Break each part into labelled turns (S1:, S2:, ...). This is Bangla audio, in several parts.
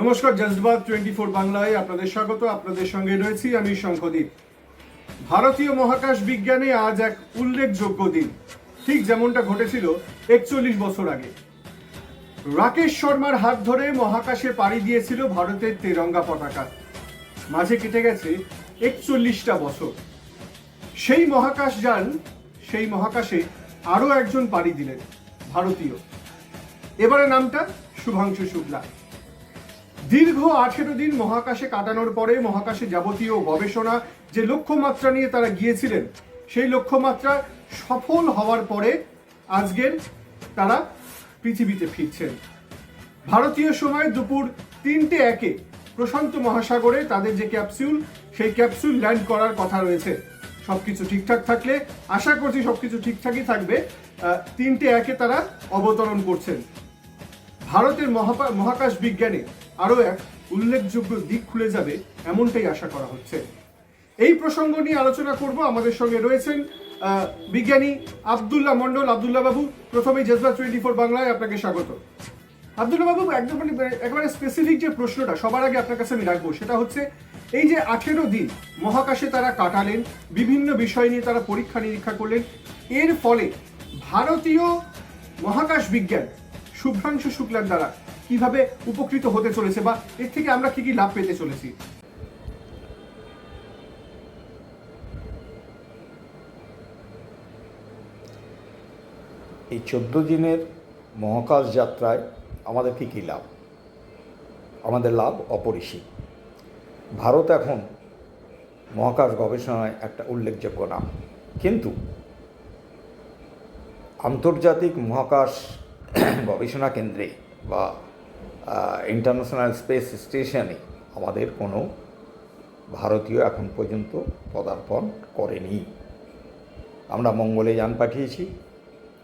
S1: নমস্কার, জজবাত টোয়েন্টি ফোর বাংলায় আপনাদের স্বাগত, আপনাদের সঙ্গে রয়েছি আমি শঙ্খদীপ। ভারতীয় মহাকাশ বিজ্ঞানে আজ এক উল্লেখযোগ্য দিন, ঠিক যেমনটা ঘটেছিল একচল্লিশ বছর আগে। রাকেশ শর্মার হাত ধরে মহাকাশে পাড়ি দিয়েছিল ভারতের তেরঙ্গা পতাকা। মাঝে কেটে গেছে একচল্লিশটা বছর। সেই মহাকাশ যান, সেই মহাকাশে আরও একজন পাড়ি দিলেন, ভারতীয়। এবারে নামটা শুভাংশু শুক্লা। দীর্ঘ আঠেরো দিন মহাকাশে কাটানোর পরে মহাকাশে যাবতীয় গবেষণা যে লক্ষ্যমাত্রা নিয়ে তারা গিয়েছিলেন, সেই লক্ষ্যমাত্রা সফল হওয়ার পরে আজকের তারা পৃথিবীতে ফিরছেন। ভারতীয় সময় দুপুর তিনটে একে প্রশান্ত মহাসাগরে তাদের যে ক্যাপসুল, সেই ক্যাপসুল ল্যান্ড করার কথা রয়েছে। সবকিছু ঠিকঠাক থাকলে, আশা করছি সবকিছু ঠিকঠাকই থাকবে তিনটে একে তারা অবতরণ করছেন। ভারতের মহাকাশ বিজ্ঞানে আরও এক উল্লেখযোগ্য দিক খুলে যাবে এমনটাই আশা করা হচ্ছে। এই প্রসঙ্গ নিয়ে আলোচনা করব। আমাদের সঙ্গে রয়েছেন বিজ্ঞানী আবদুল্লাহ মন্ডল আবদুল্লাহ বাবু, প্রথমেই জজবা টোয়েন্টি ফোর বাংলায় আপনাকে স্বাগত। আবদুল্লাহ বাবু, একদম মানে একেবারে স্পেসিফিক যে প্রশ্নটা, সবার আগে আপনার কাছে আমি রাখব। সেটা হচ্ছে, এই যে আঠেরো দিন মহাকাশে তারা কাটালেন, বিভিন্ন বিষয় নিয়ে তারা পরীক্ষা নিরীক্ষা করলেন, এর ফলে ভারতীয় মহাকাশ বিজ্ঞান, শুভ্রাংশু শুক্লার দ্বারা কীভাবে উপকৃত হতে চলেছে বা এর থেকে আমরা কি কি লাভ পেতে চলেছি?
S2: এই চোদ্দ দিনের মহাকাশ যাত্রায় আমাদের কী কী লাভ? আমাদের লাভ অপরিসীম। ভারত এখন মহাকাশ গবেষণায় একটা উল্লেখযোগ্য নাম। কিন্তু আন্তর্জাতিক মহাকাশ গবেষণা কেন্দ্রে বা ইন্টারন্যাশনাল স্পেস স্টেশনে আমাদের কোনো ভারতীয় এখন পর্যন্ত পদার্পণ করেনি। আমরা মঙ্গলে যান পাঠিয়েছি,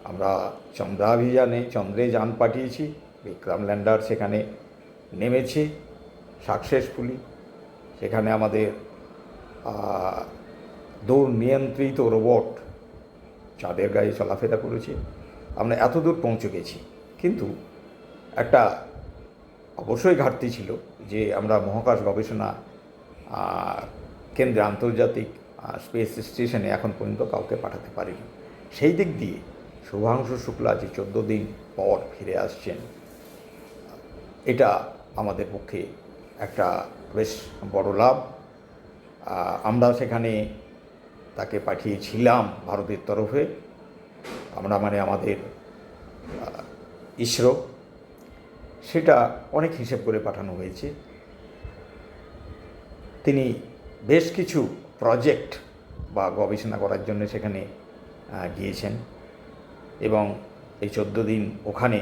S2: আমরা চন্দ্রাভিযানে চন্দ্রে যান পাঠিয়েছি, বিক্রম ল্যান্ডার সেখানে নেমেছে সাকসেসফুলি সেখানে আমাদের দৌড় নিয়ন্ত্রিত রোবট চাঁদের গায়ে চলাফেরা করেছে। আমরা এত দূর পৌঁছে গেছি। কিন্তু একটা অবশ্যই ঘাটতি ছিল যে আমরা মহাকাশ গবেষণা কেন্দ্রে আন্তর্জাতিক স্পেস স্টেশনে এখন পর্যন্ত কাউকে পাঠাতে পারিনি। সেই দিক দিয়ে শুভাংশু শুক্লা যে চোদ্দ দিন পর ফিরে আসছেন, এটা আমাদের পক্ষে একটা বেশ বড় লাভ। আমরা সেখানে তাকে পাঠিয়েছিলাম ভারতের তরফে। আমরা মানে আমাদের ইসরো সেটা অনেক হিসেব করে পাঠানো হয়েছে। তিনি বেশ কিছু প্রজেক্ট বা গবেষণা করার জন্য সেখানে গিয়েছেন এবং এই চোদ্দ দিন ওখানে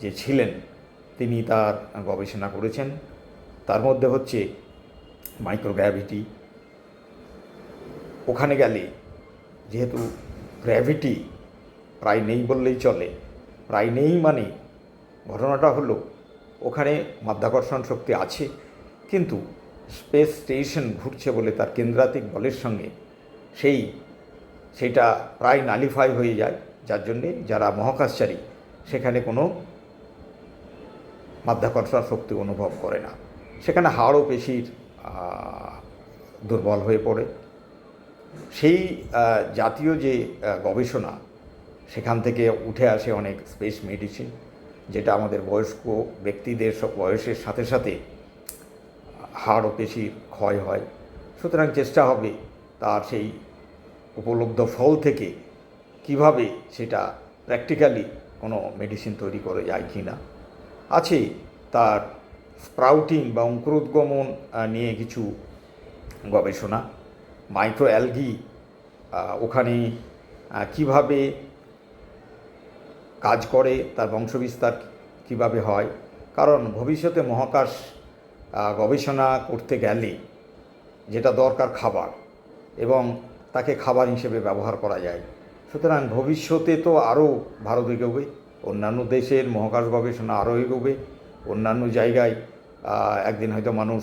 S2: যে ছিলেন, তিনি তার গবেষণা করেছেন। তার মধ্যে হচ্ছে মাইক্রোগ্র্যাভিটি ওখানে গেলে যেহেতু গ্র্যাভিটি প্রায় নেই বললেই চলে, প্রায় নেই মানে ঘটনাটা হলো, ওখানে মাধ্যাকর্ষণ শক্তি আছে, কিন্তু স্পেস স্টেশন ঘুরছে বলে তার কেন্দ্রাতিক বলের সঙ্গে। সেই, সেটা প্রায় নালিফাই হয়ে যায়, যার জন্যে যারা মহাকাশচারী, সেখানে কোনো মাধ্যাকর্ষণ শক্তি অনুভব করে না। সেখানে হাড় ও পেশির দুর্বল হয়ে পড়ে। সেই জাতীয় যে গবেষণা, সেখান থেকে উঠে আসে অনেক স্পেস মেডিসিন। যেটা আমাদের বয়স্ক ব্যক্তিদের সব বয়সের সাথে সাথে হাড় ও ক্ষয় হয়। সুতরাং চেষ্টা হবে তার সেই উপলব্ধ ফল থেকে কীভাবে সেটা প্র্যাকটিক্যালি কোনো মেডিসিন তৈরি করে যায় কি না আছে তার স্প্রাউটিং বা অঙ্কুরোদ্গমন নিয়ে কিছু গবেষণা। মাইক্রো অ্যালগি ওখানে কীভাবে কাজ করে, তার বংশবিস্তার কীভাবে হয়? কারণ ভবিষ্যতে মহাকাশ গবেষণা করতে গেলে যেটা দরকার খাবার এবং তাকে খাবার হিসেবে ব্যবহার করা যায়। সুতরাং ভবিষ্যতে তো আরও ভারত এগোবে, অন্যান্য দেশের মহাকাশ গবেষণা আরও এগোবে, অন্যান্য জায়গায় একদিন হয়তো মানুষ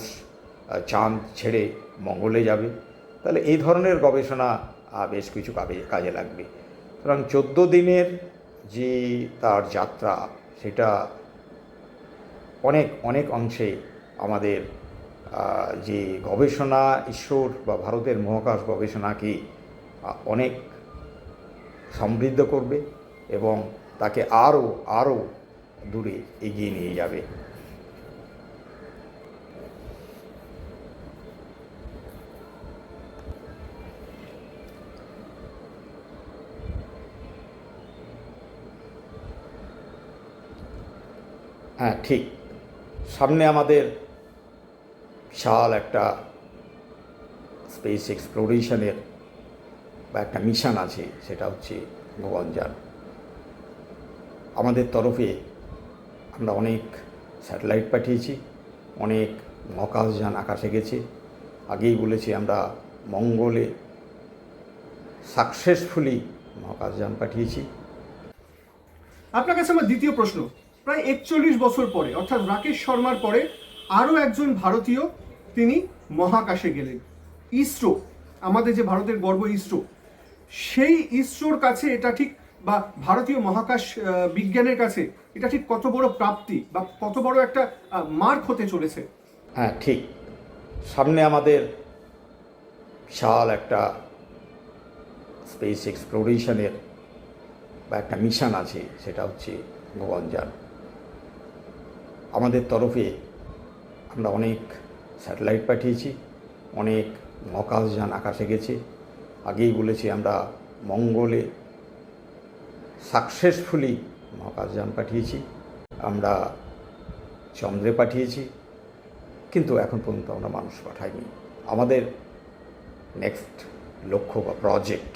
S2: চাঁদ ছেড়ে মঙ্গলে যাবে। তাহলে এই ধরনের গবেষণা বেশ কিছু কাজে কাজে লাগবে। সুতরাং চোদ্দ দিনের যে তার যাত্রা, সেটা অনেক অনেক অংশে আমাদের যে গবেষণা ঈশ্বর বা ভারতের মহাকাশ গবেষণাকে অনেক সমৃদ্ধ করবে এবং তাকে আরও আরও দূরে এগিয়ে নিয়ে যাবে। হ্যাঁ ঠিক। সামনে আমাদের বিশাল একটা স্পেস এক্সপ্লোরেশনের বা একটা মিশন আছে, সেটা হচ্ছে গগনযান। আমাদের তরফে আমরা অনেক স্যাটেলাইট পাঠিয়েছি, অনেক মহাকাশযান আকাশে গেছে। আগেই বলেছি আমরা মঙ্গলে সাকসেসফুলি মহাকাশযান পাঠিয়েছি।
S1: আপনার কাছে আমার দ্বিতীয় প্রশ্ন। প্রায় একচল্লিশ বছর পরে, অর্থাৎ রাকেশ শর্মার পরে আরও একজন ভারতীয় তিনি মহাকাশে গেলেন। ইসরো, আমাদের যে ভারতের গর্ব ইসরো, সেই ইসরোর কাছে এটা ঠিক বা ভারতীয় মহাকাশ বিজ্ঞানের কাছে এটা ঠিক কত বড় প্রাপ্তি বা কত বড় একটা মার্ক হতে চলেছে।
S2: হ্যাঁ ঠিক। সামনে আমাদের বিশাল একটা স্পেস এক্সপ্লোরেশনের বা একটা মিশন আছে, সেটা হচ্ছে গগনযান আমাদের তরফে আমরা অনেক স্যাটেলাইট পাঠিয়েছি, অনেক মহাকাশযান আকাশে গেছে। আগেই বলেছি আমরা মঙ্গলে সাকসেসফুলি মহাকাশযান পাঠিয়েছি, আমরা চন্দ্রে পাঠিয়েছি, কিন্তু এখন পর্যন্ত আমরা মানুষ পাঠাইনি। আমাদের নেক্সট লক্ষ্য বা প্রজেক্ট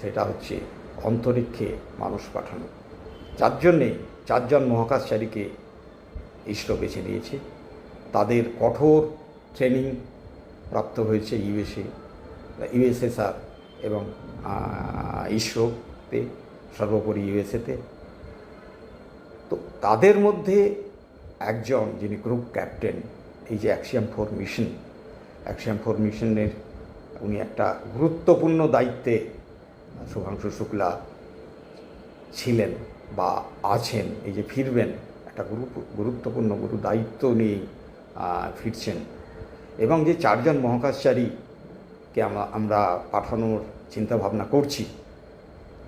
S2: সেটা হচ্ছে অন্তরিক্ষে মানুষ পাঠানো। যার জন্যে চারজন মহাকাশচারীকে ইসরো বেছে নিয়েছে। তাদের কঠোর ট্রেনিং প্রাপ্ত হয়েছে ইউএসএ, ইউএসএসআর এবং ইসরোতে, সর্বোপরি ইউএসএতে। তো তাদের মধ্যে একজন যিনি গ্রুপ ক্যাপ্টেন, এই যে Axiom four mission Axiom four মিশনের উনি একটা গুরুত্বপূর্ণ দায়িত্বে শুভাংশু শুক্লা ছিলেন বা আছেন, এই যে ফিরবেন একটা গুরু, গুরুত্বপূর্ণ গুরু দায়িত্ব নিয়ে ফিরছেন। এবং যে চারজন মহাকাশচারীকে আমরা আমরা পাঠানোর চিন্তাভাবনা করছি,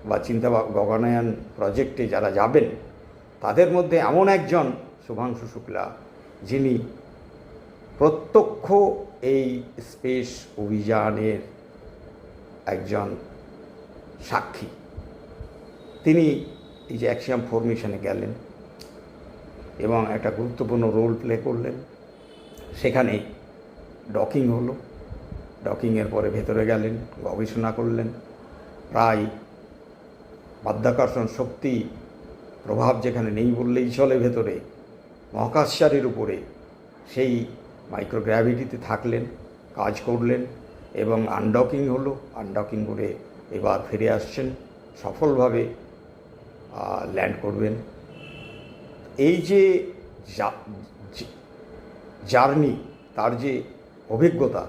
S2: বা চিন্তা গগনায়ন প্রজেক্টে যারা যাবেন, তাদের মধ্যে এমন একজন শুভাংশু শুক্লা, যিনি প্রত্যক্ষ এই স্পেস অভিযানের একজন সাক্ষী। তিনি এই যে অ্যাক্সিয়াম ফরমেশনে গেলেন এবং একটা গুরুত্বপূর্ণ রোল প্লে করলেন। সেখানে ডকিং হলো। ডকিংয়ের পরে ভেতরে গেলেন, গবেষণা করলেন। প্রায় মাধ্যাকর্ষণ শক্তি প্রভাব যেখানে নেই বললেই চলে ভেতরে, মহাকাশচারীর উপরে সেই মাইক্রোগ্র্যাভিটিতে থাকলেন, কাজ করলেন এবং আনডকিং হলো। আনডকিং করে এবার ফিরে আসছেন। সফলভাবে ল্যান্ড করবেন। এই যে জার্নি, তার যে অভিজ্ঞতা,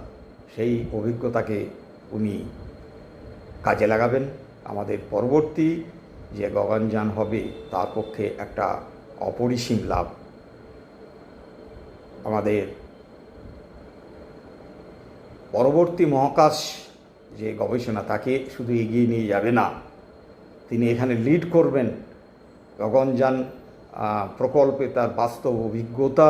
S2: সেই অভিজ্ঞতাকে উনি কাজে লাগাবেন। আমাদের পরবর্তী যে গগনযান হবে, তার পক্ষে একটা অপরিসীম লাভ। আমাদের পরবর্তী মহাকাশ যে গবেষণা, তাকে শুধু এগিয়ে নিয়ে যাবে না, তিনি এখানে লিড করবেন গগনযান প্রকল্পে তার বাস্তব অভিজ্ঞতা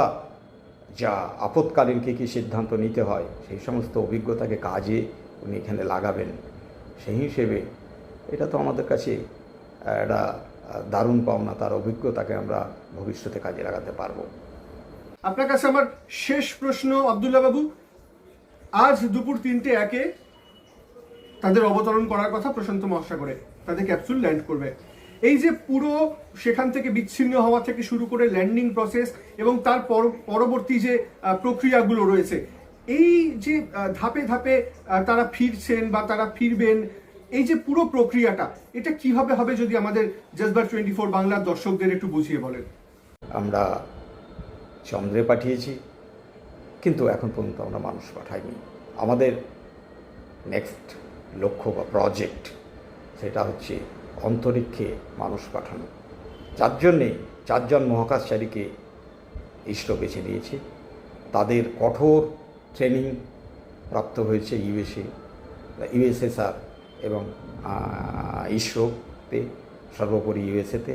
S2: যা আপৎকালীন কী কী সিদ্ধান্ত নিতে হয়, সেই সমস্ত অভিজ্ঞতাকে কাজে উনি এখানে লাগাবেন। সেই হিসেবে এটা তো আমাদের কাছে একটা দারুণ পাওনা, তার অভিজ্ঞতাকে আমরা ভবিষ্যতে কাজে লাগাতে পারব।
S1: আপনার কাছে আমার শেষ প্রশ্ন, আবদুল্লাহ বাবু। আজ দুপুর তিনটে একে তাদের অবতরণ করার কথা প্রশান্ত মহাসাগরে, তাদের ক্যাপসুল ল্যান্ড করবে। এই যে পুরো সেখান থেকে বিচ্ছিন্ন হওয়া থেকে শুরু করে ল্যান্ডিং প্রসেস এবং তার পর- পরবর্তী যে প্রক্রিয়াগুলো রয়েছে, এই যে ধাপে ধাপে তারা ফিরছেন বা তারা ফিরবেন, এই যে পুরো প্রক্রিয়াটা, এটা কীভাবে হবে যদি আমাদের জজবার টোয়েন্টি ফোর বাংলার দর্শকদের একটু বুঝিয়ে বলেন?
S2: আমরা চন্দ্রে পাঠিয়েছি, কিন্তু এখন পর্যন্ত আমরা মানুষ পাঠাইনি। আমাদের নেক্সট লক্ষ্য বা প্রজেক্ট সেটা হচ্ছে অন্তরিক্ষে মানুষ পাঠানো। যার জন্যে চারজন মহাকাশচারীকে ইসরো বেছে নিয়েছে। তাদের কঠোর ট্রেনিং প্রাপ্ত হয়েছে ইউএসএ, ইউএসএসআর এবং ইসরোতে সর্বোপরি ইউএসএতে।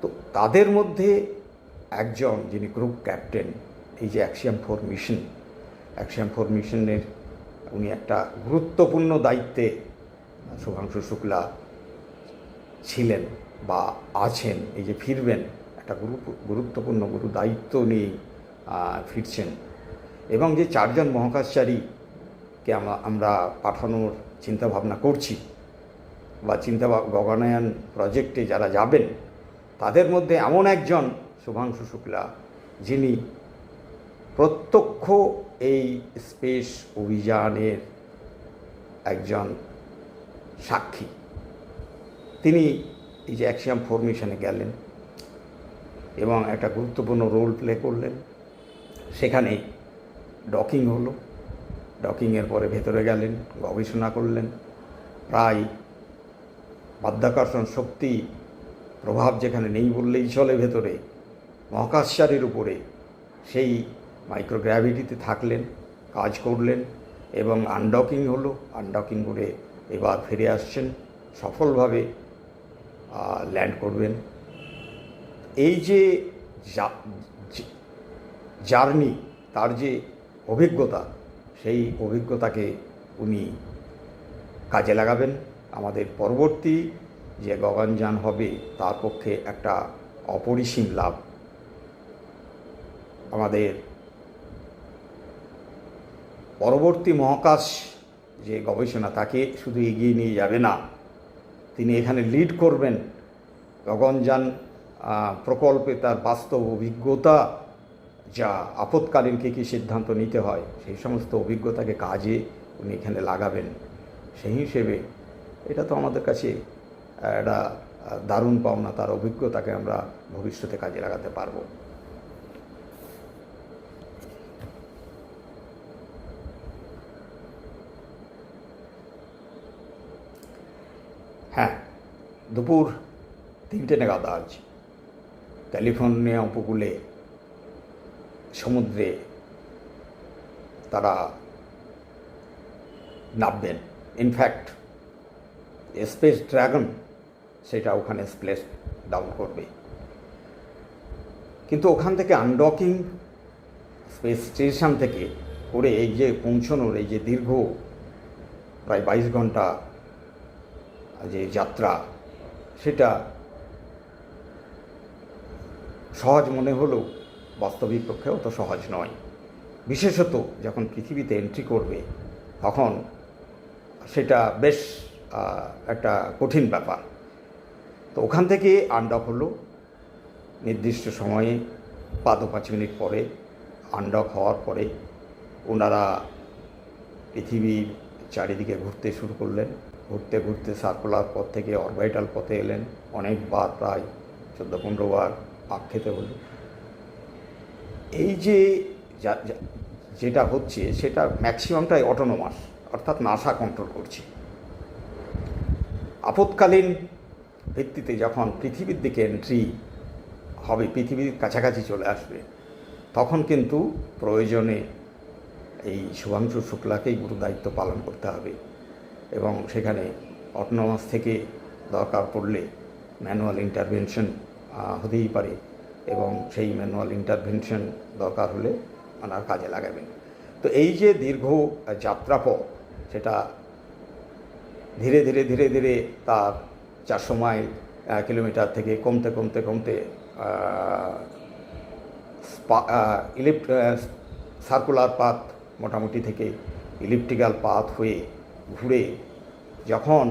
S2: তো তাদের মধ্যে একজন যিনি গ্রুপ ক্যাপ্টেন, এই যে Axiom four mission, Axiom four মিশনের উনি একটা গুরুত্বপূর্ণ দায়িত্বে শুভাংশু শুক্লা ছিলেন বা আছেন, এই যে ফিরবেন, একটা গুরু, গুরুত্বপূর্ণ গুরু দায়িত্ব নিয়ে ফিরছেন। এবং যে চারজন মহাকাশচারীকে আমরা আমরা পাঠানোর চিন্তাভাবনা করছি বা চিন্তা গগনায়ন প্রজেক্টে যারা যাবেন, তাদের মধ্যে এমন একজন শুভাংশু শুক্লা যিনি প্রত্যক্ষ এই স্পেস অভিযানের একজন সাক্ষী। তিনি এই যে অ্যাক্সিয়াম ফোর মিশনে গেলেন এবং একটা গুরুত্বপূর্ণ রোল প্লে করলেন। সেখানে ডকিং হলো। ডকিংয়ের পরে ভেতরে গেলেন, গবেষণা করলেন। প্রায় মাধ্যাকর্ষণ শক্তি প্রভাব যেখানে নেই বললেই চলে ভেতরে, মহাকাশচারীর উপরে, সেই মাইক্রোগ্র্যাভিটিতে থাকলেন, কাজ করলেন এবং আনডকিং হলো। আনডকিং করে এবার ফিরে আসছেন, সফলভাবে ল্যান্ড করবেন। এই যে জার্নি, তার যে অভিজ্ঞতা, সেই অভিজ্ঞতাকে উনি কাজে লাগাবেন। আমাদের পরবর্তী যে গগনযান হবে, তার পক্ষে একটা অপরিসীম লাভ। আমাদের পরবর্তী মহাকাশ যে গবেষণা তাকে শুধু এগিয়ে নিয়ে যাবে না, তিনি এখানে লিড করবেন। গগনযান প্রকল্পে তার বাস্তব অভিজ্ঞতা, যা আপৎকালীন কী কী সিদ্ধান্ত নিতে হয়, সেই সমস্ত অভিজ্ঞতাকে কাজে উনি এখানে লাগাবেন। সেই হিসেবে এটা তো আমাদের কাছে একটা দারুণ পাওনা, তার অভিজ্ঞতাকে আমরা ভবিষ্যতে কাজে লাগাতে পারব হ্যাঁ দুপুর তিনটে নাগাদ আজ ক্যালিফোর্নিয়া উপকূলে সমুদ্রে তারা নামবেন। ইনফ্যাক্ট স্পেস ড্রাগন সেটা ওখানে স্প্লেস ডাউন করবে। কিন্তু ওখান থেকে আনডকিং স্পেস স্টেশন থেকে করে এই যে পৌঁছানোর এই যে দীর্ঘ প্রায় বাইশ ঘণ্টা যে যাত্রা সেটা সহজ মনে হলেও বাস্তবিক পক্ষে অত সহজ নয়। বিশেষত যখন পৃথিবীতে এন্ট্রি করবে, তখন সেটা বেশ একটা কঠিন ব্যাপার। তো ওখান থেকে আনডক হলো নির্দিষ্ট সময়ে পাঁচ পাঁচ মিনিট পরে আনডক হওয়ার পরে ওনারা পৃথিবীর চারিদিকে ঘুরতে শুরু করলেন। ঘুরতে ঘুরতে সার্কুলার পথ থেকে অরবাইটাল পথে এলেন। অনেকবার প্রায় চোদ্দ পনেরো বার পাক খেতে হলো। এই যে যেটা হচ্ছে সেটা ম্যাক্সিমামটাই অটোনোমাস অর্থাৎ নাসা কন্ট্রোল করছে। আপৎকালীন ভিত্তিতে যখন পৃথিবীর দিকে এন্ট্রি হবে, পৃথিবীর কাছাকাছি চলে আসবে, তখন কিন্তু প্রয়োজনে এই শুভাংশু শুক্লাকেই গুরু দায়িত্ব পালন করতে হবে। এবং সেখানে অটোনমাস থেকে দরকার পড়লে ম্যানুয়াল ইন্টারভেনশন হতেই পারে এবং সেই ম্যানুয়াল ইন্টারভেনশন দরকার হলে ওনার কাজে লাগাবেন। তো এই যে দীর্ঘ যাত্রাপথ, সেটা ধীরে ধীরে ধীরে ধীরে তার চারশো মাইল কিলোমিটার থেকে কমতে কমতে কমতে ইলেপ সার্কুলার পাথ মোটামুটি থেকে ইলিপ্টিক্যাল পাথ হয়ে ঘুরে যখন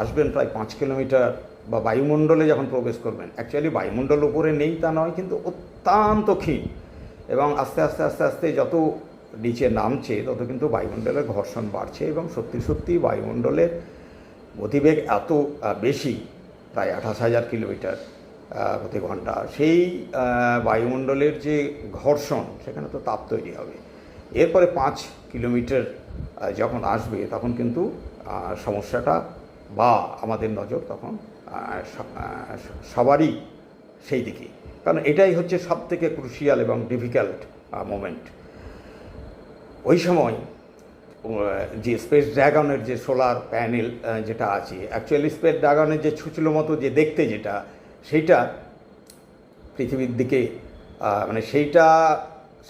S2: আসবেন প্রায় পাঁচ কিলোমিটার বা বায়ুমণ্ডলে যখন প্রবেশ করবেন অ্যাকচুয়ালি বায়ুমণ্ডল উপরে নেই তা নয়, কিন্তু অত্যন্ত ক্ষীণ এবং আস্তে আস্তে আস্তে আস্তে যত নিচে নামছে তত কিন্তু বায়ুমণ্ডলের ঘর্ষণ বাড়ছে এবং সত্যি সত্যি বায়ুমণ্ডলের গতিবেগ এত বেশি, প্রায় আঠাশ হাজার কিলোমিটার প্রতি ঘণ্টা। সেই বায়ুমণ্ডলের যে ঘর্ষণ, সেখানে তো তাপ তৈরি হবে। এরপরে পাঁচ কিলোমিটার যখন আসবে, তখন কিন্তু সমস্যাটা বা আমাদের নজর তখন সবারই সেই দিকে। কারণ এটাই হচ্ছে সব থেকে ক্রুশিয়াল এবং ডিফিকাল্ট মোমেন্ট ওই সময় যে স্পেস ড্রাগনের যে সোলার প্যানেল যেটা আছে অ্যাকচুয়ালি স্পেস ড্রাগনের যে ছুচলো মতো যে দেখতে যেটা সেইটা পৃথিবীর দিকে মানে সেইটা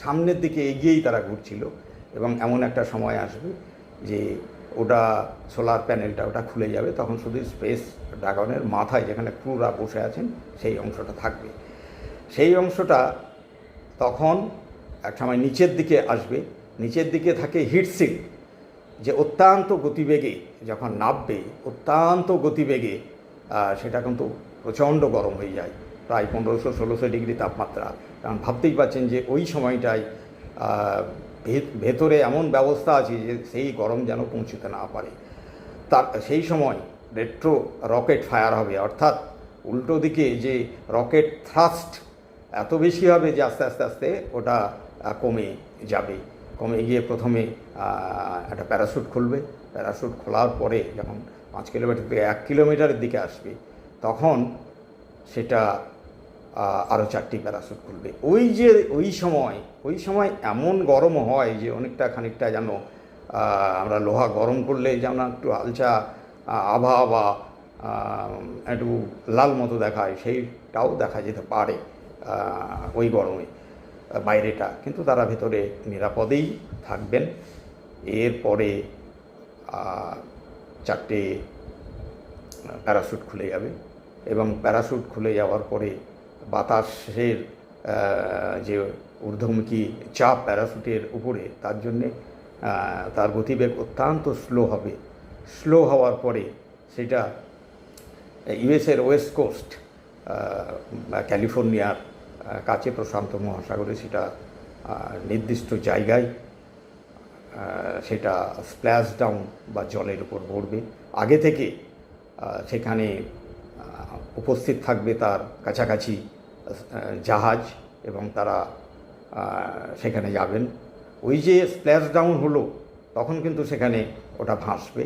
S2: সামনের দিকে এগিয়েই তারা ঘুরছিল। এবং এমন একটা সময় আসবে যে ওটা সোলার প্যানেলটা ওটা খুলে যাবে, তখন শুধু স্পেস ড্রাগনের মাথায় যেখানে ক্রুরা বসে আছেন সেই অংশটা থাকবে। সেই অংশটা তখন এক সময় নিচের দিকে আসবে, নিচের দিকে থাকে হিটসিল যে অত্যন্ত গতিবেগে যখন নামবে, অত্যন্ত গতিবেগে সেটা কিন্তু প্রচণ্ড গরম হয়ে যায়, প্রায় পনেরোশো, ষোলোশো ডিগ্রি তাপমাত্রা। কারণ ভাবতেই পাচ্ছেন যে ওই সময়টায় ভেতরে এমন ব্যবস্থা আছে যে সেই গরম যেন পৌঁছতে না পারে। তার, সেই সময় রেট্রো রকেট ফায়ার হবে, অর্থাৎ উল্টো দিকে যে রকেট থ্রাস্ট এত বেশি হবে যে আস্তে আস্তে আস্তে ওটা কমে যাবে। কমে গিয়ে প্রথমে একটা প্যারাশুট খুলবে। প্যারাশুট খোলার পরে যখন পাঁচ কিলোমিটার থেকে এক কিলোমিটারের দিকে আসবে, তখন সেটা আরও চারটি প্যারাশুট খুলবে। ওই যে ওই সময় ওই সময় এমন গরম হয় যে অনেকটা খানিকটা যেন আমরা লোহা গরম করলে যেন একটু আলচা আভা আহ, একটু লাল মতো দেখায় সেইটাও দেখা যেতে পারে ওই গরমে বাইরেটা। কিন্তু তারা ভেতরে নিরাপদেই থাকবেন। এরপরে চারটে প্যারাশুট খুলে যাবে। এবং প্যারাশুট খুলে যাওয়ার পরে বাতাসের যে ঊর্ধ্বমুখী চাপ প্যারাসুটের উপরে, তার জন্যে তার গতিবেগ অত্যন্ত স্লো হবে। স্লো হওয়ার পরে সেটা ইউএসের ওয়েস্ট কোস্ট ক্যালিফোর্নিয়ার কাছে প্রশান্ত মহাসাগরে সেটা নির্দিষ্ট জায়গায় সেটা স্প্ল্যাশ ডাউন বা জলের উপর পড়বে। আগে থেকে সেখানে উপস্থিত থাকবে তার কাছাকাছি জাহাজ এবং তারা সেখানে যাবেন। ওই যে স্প্ল্যাশ ডাউন হলো, তখন কিন্তু সেখানে ওটা ভাসবে।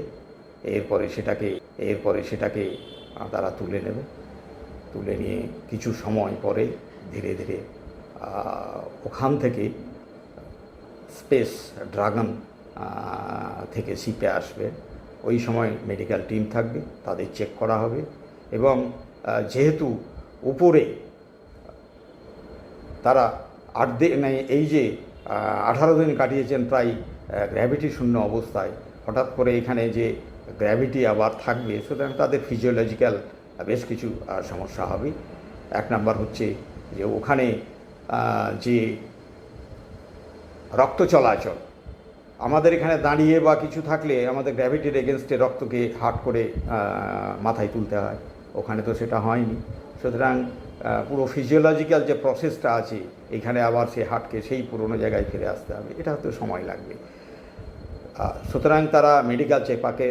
S2: এরপরে সেটাকে এরপরে সেটাকে তারা তুলে নেবে। তুলে নিয়ে কিছু সময় পরে ধীরে ধীরে ওখান থেকে স্পেস ড্রাগন থেকে শিপে আসবে। ওই সময় মেডিকেল টিম থাকবে, তাদের চেক করা হবে এবং যেহেতু উপরে তারা আট দিন মানে এই যে আঠারো দিন কাটিয়েছেন প্রায় গ্র্যাভিটি শূন্য অবস্থায়। হঠাৎ করে এখানে যে গ্র্যাভিটি আবার থাকবে, সুতরাং তাদের ফিজিওলজিক্যাল বেশ কিছু সমস্যা হবে। এক নাম্বার হচ্ছে যে ওখানে যে রক্ত চলাচল, আমাদের এখানে দাঁড়িয়ে বা কিছু থাকলে আমাদের গ্র্যাভিটির এগেনস্টে রক্তকে হাট করে মাথায় তুলতে হয়। ওখানে তো সেটা হয়নি। সুতরাং পুরো ফিজিওলজিক্যাল যে প্রসেসটা আছে, এখানে আবার সে হাটকে সেই পুরনো জায়গায় ফিরে আসতে হবে। এটা তো সময় লাগবে। সুতরাং তারা মেডিকেল চেকআপে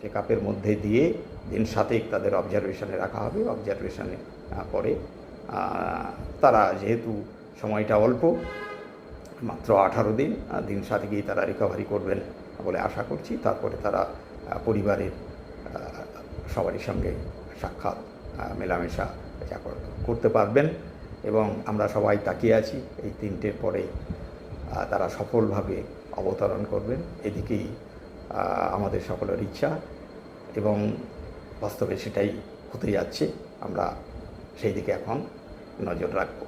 S2: চেক আপের মধ্যে দিয়ে দিন সাতেক তাদের অবজারভেশনে রাখা হবে। অবজারভেশনে পরে তারা যেহেতু সময়টা অল্প, মাত্র আঠারো দিন দিন সাথে গিয়ে তারা রিকভারি করবেন বলে আশা করছি। তারপরে তারা পরিবারের সবারই সঙ্গে সাক্ষাৎ মেলামেশা করতে পারবেন এবং আমরা সবাই তাকিয়ে আছি এই তিনটের পরে তারা সফলভাবে অবতরণ করবেন। এদিকেই আমাদের সকলের ইচ্ছা এবং বাস্তবে সেটাই হতে যাচ্ছে। আমরা সেই দিকে এখন নজর রাখব।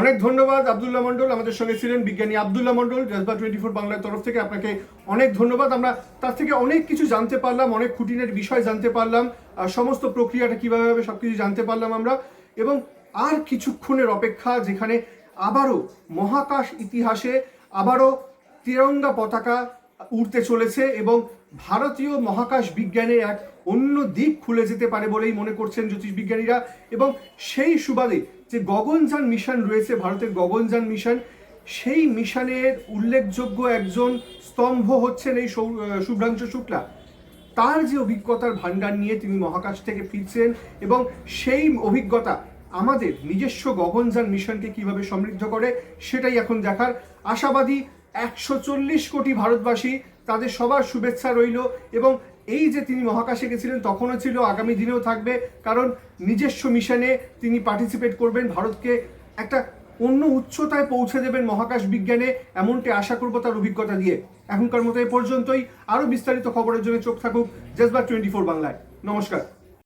S1: অনেক ধন্যবাদ আব্দুল্লাহ মন্ডল আমাদের সঙ্গে ছিলেন বিজ্ঞানী আবদুল্লাহ মন্ডল জজবা টোয়েন্টি ফোর বাংলার তরফ থেকে আপনাকে অনেক ধন্যবাদ। আমরা তার থেকে অনেক কিছু জানতে পারলাম, অনেক খুঁটিনের বিষয় জানতে পারলাম সমস্ত প্রক্রিয়াটা কীভাবে হবে সব কিছু জানতে পারলাম আমরা। এবং আর কিছুক্ষণের অপেক্ষা যেখানে আবারও মহাকাশ ইতিহাসে আবারও তিরঙ্গা পতাকা উঠতে চলেছে এবং ভারতীয় মহাকাশ বিজ্ঞানের এক অন্য দিক খুলে যেতে পারে বলেই মনে করছেন জ্যোতিষবিজ্ঞানীরা। এবং সেই সুবাদে যে গগনযান মিশন রয়েছে, ভারতের গগনযান মিশন, সেই মিশনের উল্লেখযোগ্য একজন স্তম্ভ হচ্ছেন এই শুভ্রাংশু শুক্লা। তার যে অভিজ্ঞতার ভান্ডার নিয়ে তিনি মহাকাশ থেকে ফিরছেন এবং সেই অভিজ্ঞতা আমাদের নিজস্ব গগনযান মিশনকে কীভাবে সমৃদ্ধ করে, সেটাই এখন দেখার। আশাবাদী একশো চল্লিশ কোটি ভারতবাসী তাদের সবার শুভেচ্ছা রইল এবং এই যে তিনি মহাকাশে গেছিলেন, তখনও ছিল, আগামী দিনেও থাকবে, কারণ নিজস্ব মিশনে তিনি পার্টিসিপেট করবেন, ভারতকে একটা অন্য উচ্চতায় পৌঁছে দেবেন মহাকাশ বিজ্ঞানে, এমনটি আশা করব তার অভিজ্ঞতা দিয়ে। এখনকার মতো এ পর্যন্তই। আরও বিস্তারিত খবরের জন্য চোখ থাকুক জেসবার টোয়েন্টি ফোর বাংলায়। নমস্কার।